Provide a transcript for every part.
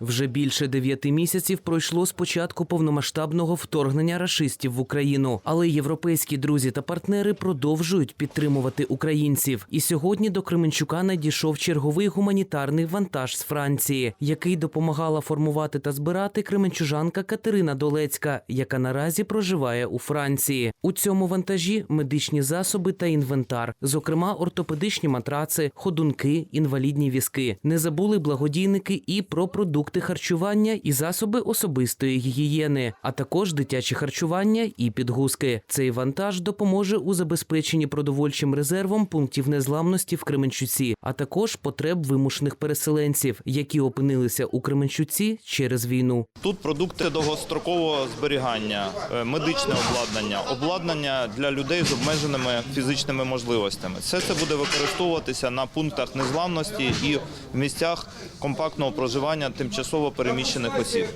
Вже більше дев'яти місяців пройшло з початку повномасштабного вторгнення рашистів в Україну, але європейські друзі та партнери продовжують підтримувати українців. І сьогодні до Кременчука надійшов черговий гуманітарний вантаж з Франції, який допомагала формувати та збирати кременчужанка Катерина Долецька, яка наразі проживає у Франції. У цьому вантажі медичні засоби та інвентар, зокрема ортопедичні матраци, ходунки, інвалідні візки. Не забули благодійники і про продукти харчування і засоби особистої гігієни, а також дитяче харчування і підгузки. Цей вантаж допоможе у забезпеченні продовольчим резервом пунктів незламності в Кременчуці, а також потреб вимушених переселенців, які опинилися у Кременчуці через війну. Тут продукти довгострокового зберігання, е, медичне обладнання, обладнання для людей з обмеженими фізичними можливостями. Все це буде використовуватися на пунктах незламності і в місцях компактного проживання тимчасово переміщених осіб.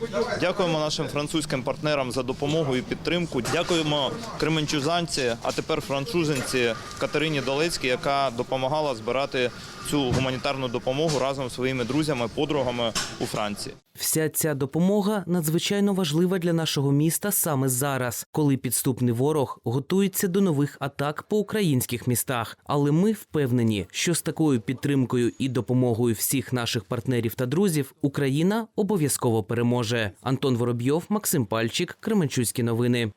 Дякуємо нашим французьким партнерам за допомогу і підтримку. Дякуємо кременчужанці, а тепер француженці Катерині Долецькій, яка допомагала збирати цю гуманітарну допомогу разом з своїми друзями, подругами у Франції. Вся ця допомога надзвичайно важлива для нашого міста саме зараз, коли підступний ворог готується до нових атак по українських містах. Але ми впевнені, що з такою підтримкою і допомогою всіх наших партнерів та друзів Україна обов'язково переможе. Антон Воробйов, Максим Пальчик, Кременчуцькі новини.